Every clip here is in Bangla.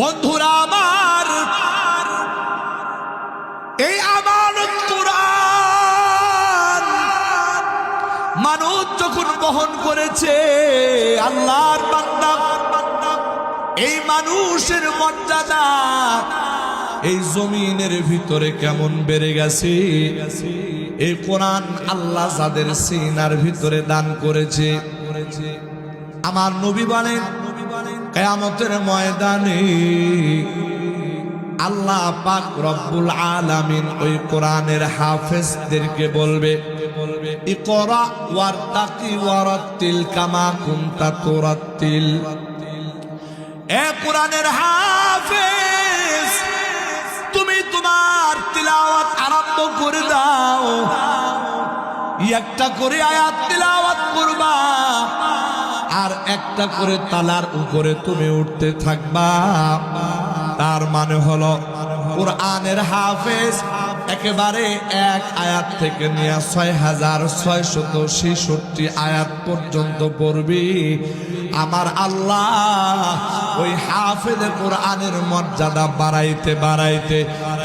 বন্ধুরা আমার, এই আমার কোরআন, মানুষ যখন বহন করেছে, আল্লাহর বান্দা, এই মানুষের মর্যাদা, এই জমিনের ভিতরে কেমন বেড়ে গেছে? এই কোরআন আল্লাহ যাদের সিনার ভিতরে দান করেছে। আমার নবী বলেন কেয়ামতের ময়দানে আল্লাহ পাক রব্বুল আলামিন ওই কোরআনের হাফেজদেরকে বলবে কামা এ তুমি তোমার তিলাওয়াত আরম্ভ করে দাও, একটা করে আয়াত তিলাওয়াত করবা। আর একটা করে তালার উপরে তুমি উঠতে থাকবা। তার মানে হলো, কোরআনের হাফেজ একেবারে এক আয়াত থেকে নিয়ে ছয় হাজার ছয় শত ছেষট্টি আয়াত পর্যন্ত পড়বি। আমার আল্লাহ ওই হাফেজ কোরআনের মর্যাদা বাড়াইতে বাড়াইতে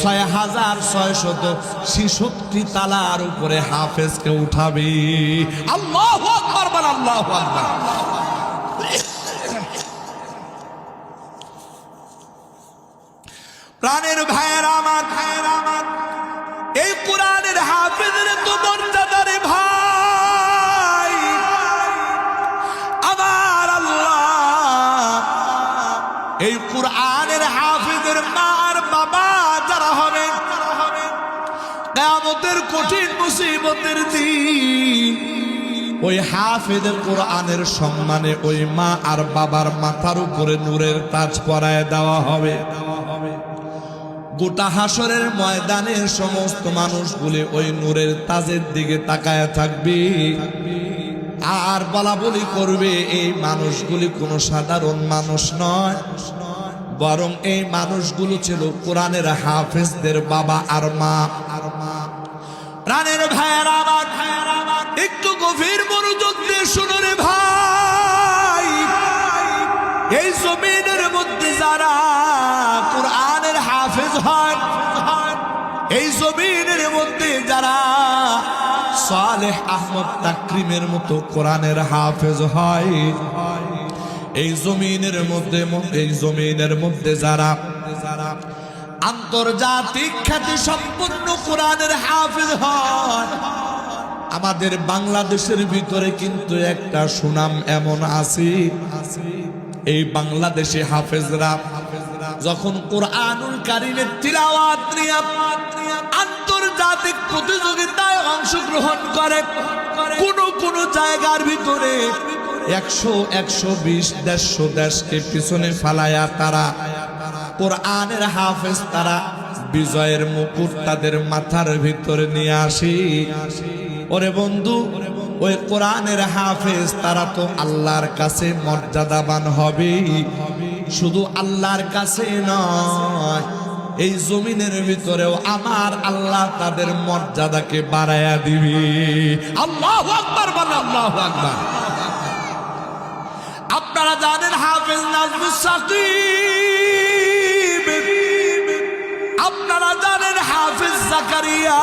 ছয় হাজার ছয় শত ছেষট্টি তালার উপরে হাফেজকে উঠাবি। আল্লাহ আকবার আল্লাহ প্রাণের ভাইয়ের আমার ভাইয়ের আমার এই কোরআনের হাফেজের তো মর্যাদারে ভাই। আমার আল্লাহ, এই কোরআনের হাফেজের মা আর বাবা যারা হবে কেয়ামতের কঠিন মুসিবতের দিন ওই হাফেজ কোরআনের সম্মানে ওই মা আর বাবার মাথার উপরে নূরের তাজ পরায় দেওয়া হবে। গোটা হাসরের ময়দানে সমস্ত মানুষগুলি ওই নূরের তাজের দিকে তাকায় থাকবে। আর বলা বলি করবে, এই মানুষগুলি কোনো সাধারণ মানুষ নয়, বরং এই মানুষগুলো ছিল কোরআনের হাফেজদের বাবা আর মা। আর মা প্রাণের ভাইয়ের আমার ভাইয়ের একটু গভীর মনোযোগ দিয়ে ভাই। এই জমিনের মধ্যে যারা কোরআনের হাফেজ হয় এই জমিনের মধ্যে যারা সালেহ আহমদ তাকরিমের মতো কোরআনের হাফেজ হয়, এই জমিনের মধ্যে এই জমিনের মধ্যে যারা যারা আন্তর্জাতিক খ্যাতি সম্পন্ন কোরআনের হাফেজ হয় আমাদের বাংলাদেশের ভিতরে কিন্তু একটা সুনাম এমন আছে। এই বাংলাদেশে হাফেজরা যখন কোরআনুল কারিমের তিলাওয়াত আন্তর্জাতিক প্রতিযোগিতায় অংশগ্রহণ করে, কোন কোন জায়গার ভিতরে একশো একশো বিশ, দেড়শো দেশকে পিছনে ফালায়া তারা কোরআনের হাফেজ, তারা বিজয়ের মুকুট তাদের মাথার ভিতরে নিয়ে আসি। ওরে বন্ধু, ওই কোরআনের হাফেজ তারা তো আল্লাহর কাছে মর্যাদাবান হবে। শুধু আল্লাহর কাছে নয়, এই জমিনের ভিতরেও আমার আল্লাহ তাদের মর্যাদাকে বাড়াইয়া দিবি। আল্লাহ আকবার বলে আল্লাহ আকবার। আপনারা জানেন হাফেজ নাজমুস সাকিব? আপনারা জানেন হাফেজ জাকারিয়া?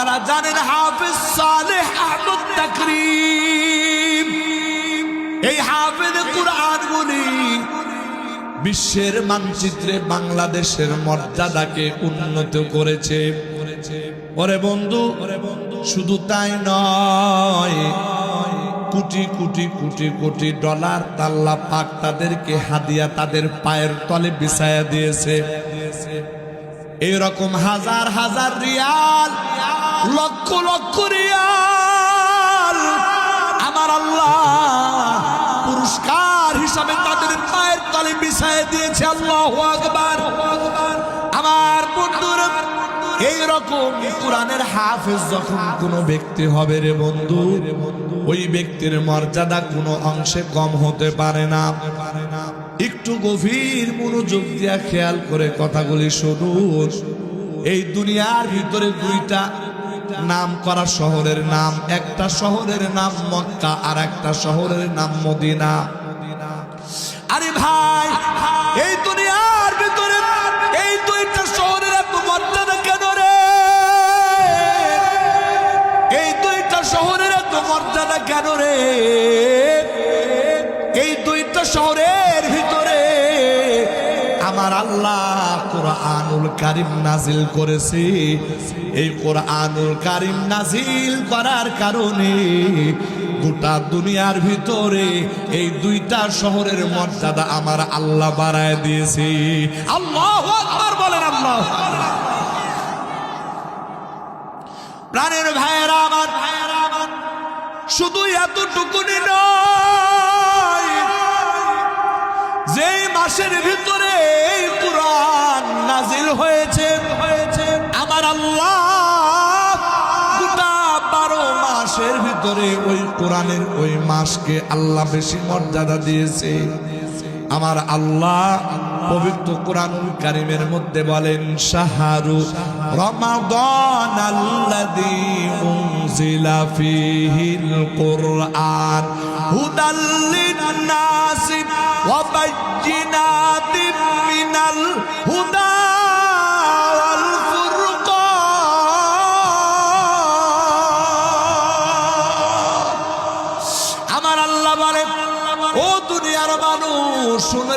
আপনারা জানেন হাফিজ সালেহ আহমদ তাকরিম। এই হাফিজ কোরআন গুলি বিশ্বের মানচিত্রে বাংলাদেশের মর্যাদাকে উন্নত করেছে। ওরে বন্ধু, শুধু তাই নয়, কোটি কোটি কোটি কোটি ডলার তাল্লা পাক তাদেরকে হাদিয়া তাদের পায়ের তলে বিছায়া দিয়েছে। এরকম হাজার হাজার রিয়াল লক্ষ লক্ষ রিয়াল। আমার আল্লাহ পুরস্কার হিসাবে তাদের পায়ের তলে বিছায়া দিয়েছে আল্লাহ আকবার। আমার বন্ধুরা এইরকম কোরআনের হাফেজ যখন কোনো ব্যক্তি হবে রে বন্ধু, ওই ব্যক্তির মর্যাদা কোনো অংশে কম হতে পারে না। একটু গভীর মনোযোগ দিয়া খেয়াল করে কথাগুলি শুনুন। এই দুনিয়ার ভিতরে দুইটা নাম করা শহরের নাম, একটা শহরের নাম মক্কা আর একটা শহরের নাম মদিনা। আরে ভাই, এই দুনিয়ার ভিতরে, এই দুইটা শহরের এত মর্যাদা কেন রে? এই দুইটা শহরের এত মর্যাদা কেন রে? এই দুইটা শহরের আমার আল্লাহ কোরআনুল কারিম নাজিল করেছে। এই কোরআনুল কারিম নাজিল করার কারণে গোটা দুনিয়ার ভিতরে এই দুইটা শহরের মর্যাদা আমার আল্লাহ বাড়ায় দিয়েছে। আল্লাহ আকবার বলেন আল্লাহ প্রাণের ভাইয়েরা আমার ভাইয়েরা আমার, শুধু এতটুকুনি নয়। যেই মাসের ভিতরে এই কোরআন নাজিল হয়েছে হয়েছে, আমার আল্লাহ গোটা বারো মাসের ভিতরে ওই কোরআনের ওই মাসকে আল্লাহ বেশি মর্যাদা দিয়েছে। আমার আল্লাহ পবিত্র কোরআন কারিমের মধ্যে বলেন, শাহরু রমাদান আল্লাযী উনজিলা ফীহিল কুরআন, হুদাল মিনাল হুদা ওয়াল ফুরকান আমার আল্লাহ বলে, ও দুনিয়ার মানুষ, শুন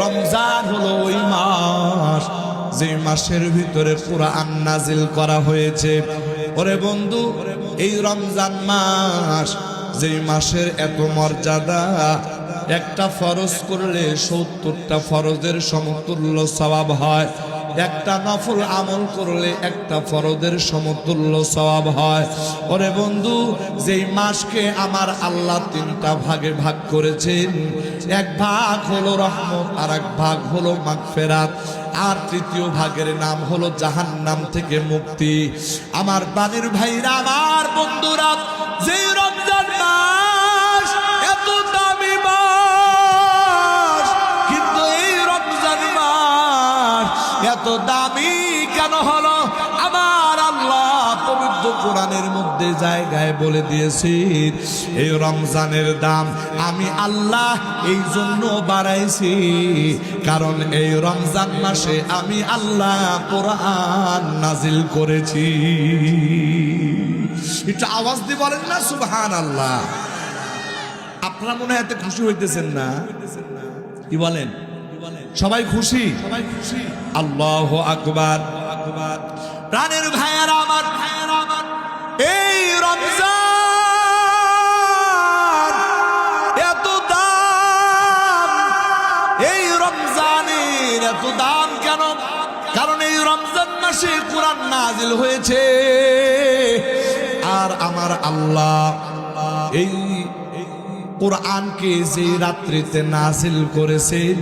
রমজান হলো ওই মাস, যে মাসের ভিতরে কোরআন নাজিল করা হয়েছে। ওরে বন্ধু, এই রমজান মাস যে মাসের এত মর্যাদা, একটা ফরজ করলে সত্তরটা ফরজের সমতুল্য স্বভাব হয়। একটা নফল আমল করলে একটা ফরদের সমতুল্য সওয়াব হয়। ওরে বন্ধু, যেই মাসকে আমার আল্লাহ তিনটা ভাগে ভাগ করেছেন, এক ভাগ হলো রহমত আর এক ভাগ হলো মাগফেরাত। আর তৃতীয় ভাগের নাম হলো জাহান্নাম থেকে মুক্তি। আমার বানের ভাইরা, আমার বন্ধুরা, যেই দামি কেন হলো? আমার আল্লাহ পবিত্র কোরআনের মধ্যে জায়গায় বলে দিয়েছি এই রমজানের দাম, আমি আল্লাহ এই জন্য বাড়াইছি। কারণ এই রমজান মাসে আমি আল্লাহ কোরআন নাজিল করেছি। একটু আওয়াজ দিয়ে বলেন না সুবহান আল্লাহ আপনারা মনে হয় এত খুশি হইতেছেন না। কি বলেন? সবাই খুশি? সবাই খুশি। আল্লাহ আকবার। প্রাণের ভাইয়ারা আমার ভাইয়ারা আমার এই রমজান, এত দাম, এই রমজানের এত দাম কেন? কারণ এই রমজান মাসে কোরআন নাজিল হয়েছে। আর আমার আল্লাহ এই কোরআনকে যে রাত্রিতে নাজিল করেছেন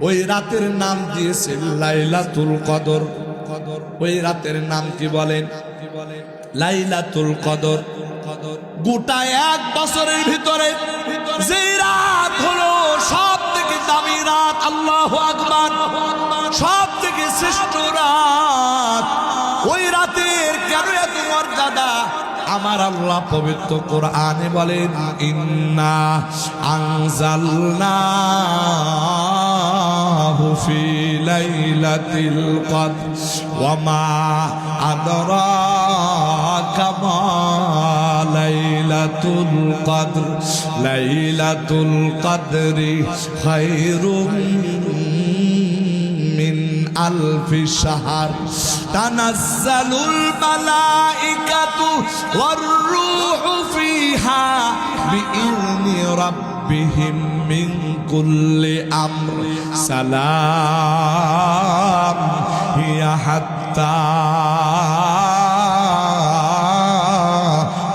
ওই রাতের নাম দিয়েছেন লাইলাতুল কদর। কদর ওই রাতের নাম কি বলেন? কি বলেন লাইলাতুল কদর। গোটা এক বছরের ভিতরে যে রাত হলো সব থেকে দামি রাত, আল্লাহ আকবার। সব থেকে শ্রেষ্ঠ রাত। ওই রাতের কেন এত মর্যাদা? আমার আল্লাহ পবিত্র কোরআনে বলেন, ইন্না আনজালনা ফি লাইলাতিল কদর, ওয়া মা আদরাকা লাইলাতুল কদর, লাইলাতুল কদরি আলফি সাহার তানাজ্জালুল মালাইকাতু ওয়ার রূহু ফিহা বিইzni রাব্বিহিম মিন কুল্লি আমর। সালাম হিয়া হাত্তা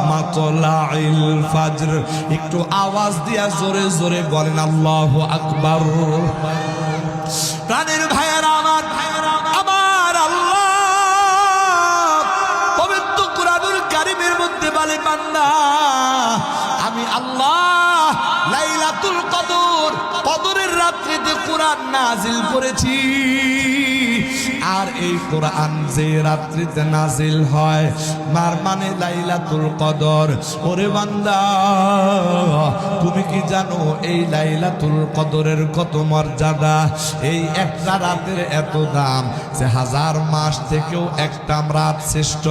মাতলাইল ফাজর। একটু আওয়াজ দিয়া জোরে জোরে বলেন, আল্লাহু আকবার। প্রাণের ভাইয়া কোরআন নাজিল করেছি। আর এই কোরআন যে রাত্রিতে নাজিল হয়, মার মানে লাইলাতুল কদর। ওরে বান্দা, তুমি কি জানো এই লাইলাতুল কদরের কত মর্যাদা? এই একটা রাতের এত দাম যে হাজার মাস থেকেও একটা রাত শ্রেষ্ঠ।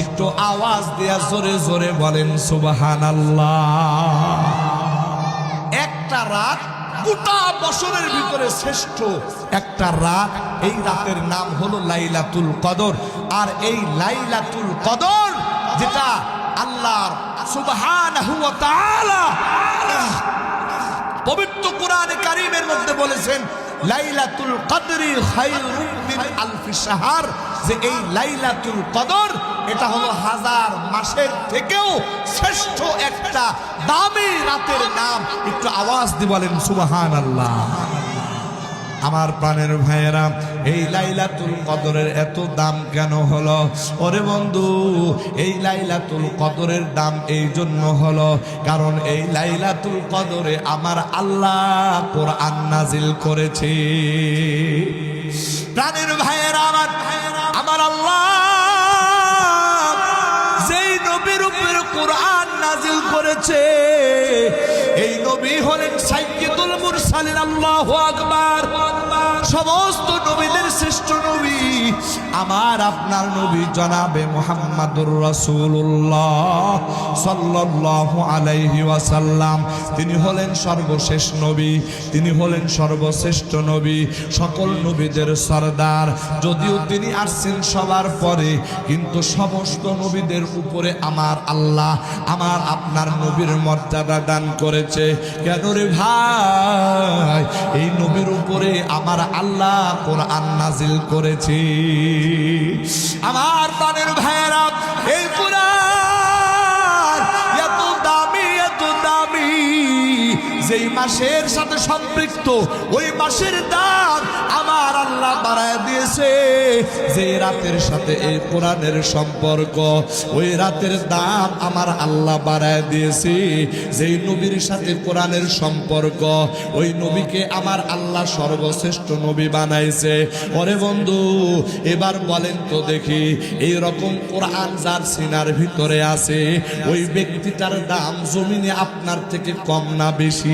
একটু আওয়াজ দিয়া জোরে জোরে বলেন সুবাহান আল্লাহ একটা রাত গোটা বছরের ভিতরে শ্রেষ্ঠ একটা রাত। এই রাতের নাম হলো লাইলাতুল কদর। আর এই লাইলাতুল কদর, যেটা ওয়া তাআলা পবিত্র কোরআনে কারিমের মধ্যে বলেছেন, লাইলাতুল কদরি খায়রুম মিন আলফি শাহর। যে এই লাইলাতুল কদর এটা হলো হাজার মাসের থেকেও শ্রেষ্ঠ একটা দামি রাতের নাম। একটু আওয়াজ দিয়ে বলেন সুবাহান আল্লাহ আমার প্রাণের ভাইয়েরা, এই লাইলাতুল কদরের এত দাম কেন হলো? ওরে বন্ধু, এই লাইলাতুল কদরের দাম এই জন্য হলো কারণ এই লাইলাতুল কদরে আমার আল্লাহ কোরআন নাজিল করেছে। প্রাণের ভাইয়েরা, আমার আমার করেছে এই নবী হলেন সাইয়্যিদুল মুরসালিন আল্লাহু আকবার। সমস্ত নবীদের শ্রেষ্ঠ নবী। আমার আপনার নবী জনাবে মুহাম্মাদুর রাসূলুল্লাহ সাল্লাল্লাহু আলাইহি ওয়াসাল্লাম। তিনি হলেন সর্বশেষ নবী, তিনি হলেন সর্বশ্রেষ্ঠ নবী, সকল নবীদের সরদার। যদিও তিনি আসছেন সবার পরে, কিন্তু সমস্ত নবীদের উপরে আমার আল্লাহ আমার আপনার নবীর মর্যাদা দান করেছে। কেন রে ভাই? এই নবীর উপরে আমার আল্লাহ কোরআন নাজিল করেছে। আমার প্রাণের ভাইয়েরা এই যেই মাসের সাথে সম্পৃক্ত, ওই মাসের দাম আমার আল্লাহ বাড়ায় দিয়েছে। যে রাতের সাথে এই কোরআনের সম্পর্ক, ওই রাতের দাম আমার আল্লাহ বাড়ায় দিয়েছে। যেই নবীর সাথে কোরআনের সম্পর্ক, ওই নবীকে আমার আল্লাহ সর্বশ্রেষ্ঠ নবী বানাইছে। ওরে বন্ধু, এবার বলেন তো দেখি এই রকম কোরআন যার সিনার ভিতরে আছে, ওই ব্যক্তিটার দাম জমিনে আপনার থেকে কম না বেশি?